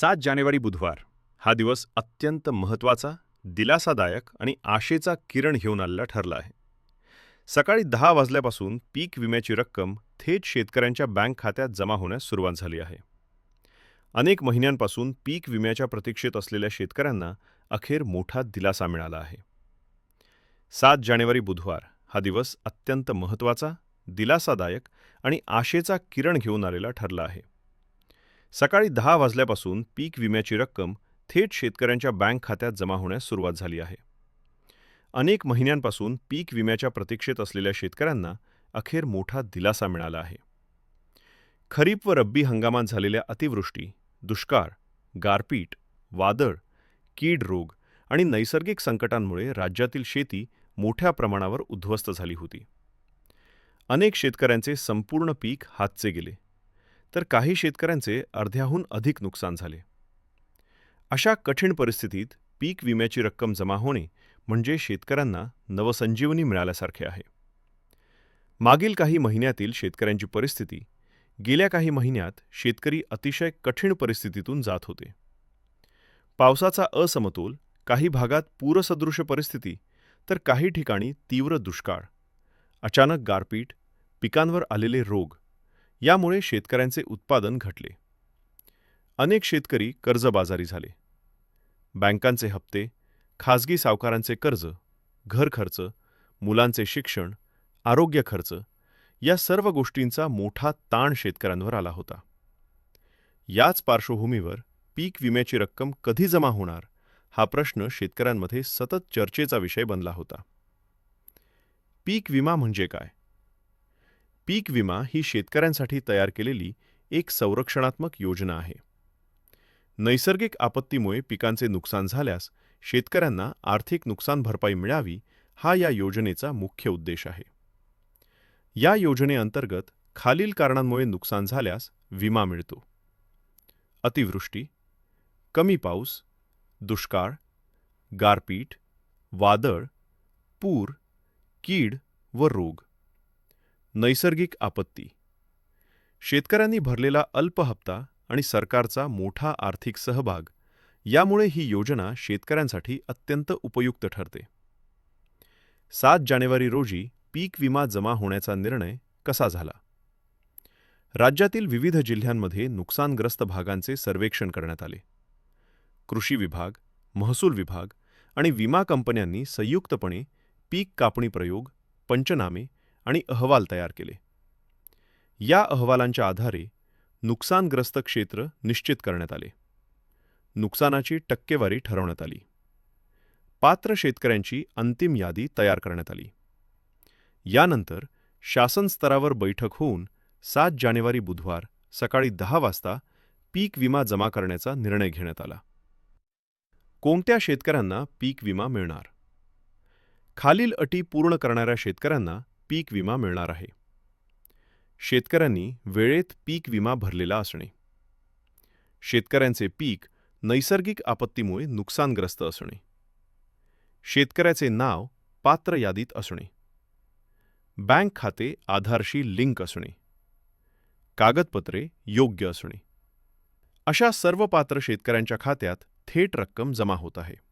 सात जानेवारी बुधवार. हा दिवस अत्यंत महत्त्वाचा दिलासादायक आणि आशेचा किरण घेऊन आलेला ठरला आहे. सकाळी दहा वाजल्यापासून पीक विम्याची रक्कम थेट शेतकऱ्यांच्या बँक खात्यात जमा होण्यास सुरुवात झाली आहे. अनेक महिन्यांपासून पीक विम्याच्या प्रतीक्षेत असलेल्या शेतकऱ्यांना अखेर मोठा दिलासा मिळाला आहे. सात जानेवारी बुधवार हा दिवस अत्यंत महत्त्वाचा दिलासादायक आणि आशेचा किरण घेऊन आलेला ठरला आहे. सकाळी दहा वाजल्यापासून पीक विम्याची रक्कम थेट शेतकऱ्यांच्या बँक खात्यात जमा होण्यास सुरुवात झाली आहे. अनेक महिन्यांपासून पीक विम्याच्या प्रतीक्षेत असलेल्या शेतकऱ्यांना अखेर मोठा दिलासा मिळाला आहे. खरीप व रब्बी हंगामात झालेल्या अतिवृष्टी दुष्काळ गारपीट वादळ कीड रोग आणि नैसर्गिक संकटांमुळे राज्यातील शेती मोठ्या प्रमाणावर उद्ध्वस्त झाली होती. अनेक शेतकऱ्यांचे संपूर्ण पीक हातचे गेले. तर काही शेतकऱ्यांचे अर्ध्याहून अधिक नुकसान झाले. अशा कठीण परिस्थितीत पीक विम्याची रक्कम जमा होणे म्हणजे शेतकऱ्यांना नवसंजीवनी मिळाल्यासारखे आहे. मागील काही महिन्यातील शेतकऱ्यांची परिस्थिती गेल्या काही महिन्यात शेतकरी अतिशय कठीण परिस्थितीतून जात होते. पावसाचा असमतोल काही भागात पूरसदृश परिस्थिती तर काही ठिकाणी तीव्र दुष्काळ अचानक गारपीट पिकांवर आलेले रोग यामुळे शेतकऱ्यांचे उत्पादन घटले. अनेक शेतकरी कर्जबाजारी झाले. बँकांचे हप्ते खाजगी सावकारांचे कर्ज घर खर्च मुलांचे शिक्षण आरोग्य खर्च या सर्व गोष्टींचा मोठा ताण शेतकऱ्यांवर आला होता. याच पार्श्वभूमीवर पीक विम्याची रक्कम कधी जमा होणार हा प्रश्न शेतकऱ्यांमध्ये सतत चर्चेचा विषय बनला होता. पीक विमा म्हणजे काय? पीक विमा ही शेतकऱ्यांसाठी तयार केलेली एक संरक्षणात्मक योजना आहे. नैसर्गिक आपत्तीमुळे पिकांचे नुकसान झाल्यास शेतकऱ्यांना आर्थिक नुकसान भरपाई मिळावी हा या योजनेचा मुख्य उद्देश आहे. या योजनेअंतर्गत खालील कारणांमुळे नुकसान झाल्यास विमा मिळतो. अतिवृष्टी कमी पाऊस दुष्काळ गारपीट वादळ पूर कीड व रोग. नैसर्गिक आपत्ती. शेतकऱ्यांनी भरलेला अल्प हप्ता आणि सरकारचा मोठा आर्थिक सहभाग यामुळे ही योजना शेतकऱ्यांसाठी अत्यंत उपयुक्त ठरते. सात जानेवारी रोजी पीक विमा जमा होण्याचा निर्णय कसा झाला? राज्यातील विविध जिल्ह्यांमध्ये नुकसानग्रस्त भागांचे सर्वेक्षण करण्यात आले. कृषी विभाग महसूल विभाग आणि विमा कंपन्यांनी संयुक्तपणे पीक कापणी प्रयोग पंचनामे आणि अहवाल तयार केले. या अहवालांच्या आधारे नुकसानग्रस्त क्षेत्र निश्चित करण्यात आले. नुकसानाची टक्केवारी ठरवण्यात आली. पात्र शेतकऱ्यांची अंतिम यादी तयार करण्यात आली. यानंतर शासन स्तरावर बैठक होऊन सात जानेवारी बुधवार सकाळी दहा वाजता पीक विमा जमा करण्याचा निर्णय घेण्यात आला. कोणत्या शेतकऱ्यांना पीक विमा मिळणार? खालील अटी पूर्ण करणाऱ्या शेतकऱ्यांना पीक विमा मिळणार आहे. शेतकऱ्यांनी वेळेत पीक विमा भरलेला असणे. शेतकऱ्यांचे पीक नैसर्गिक आपत्तीमुळे नुकसानग्रस्त असणे. शेतकऱ्याचे नाव पात्र यादीत असणे. बँक खाते आधारशी लिंक असणे. कागदपत्रे योग्य असणे. अशा सर्व पात्र शेतकऱ्यांच्या खात्यात थेट रक्कम जमा होत आहे.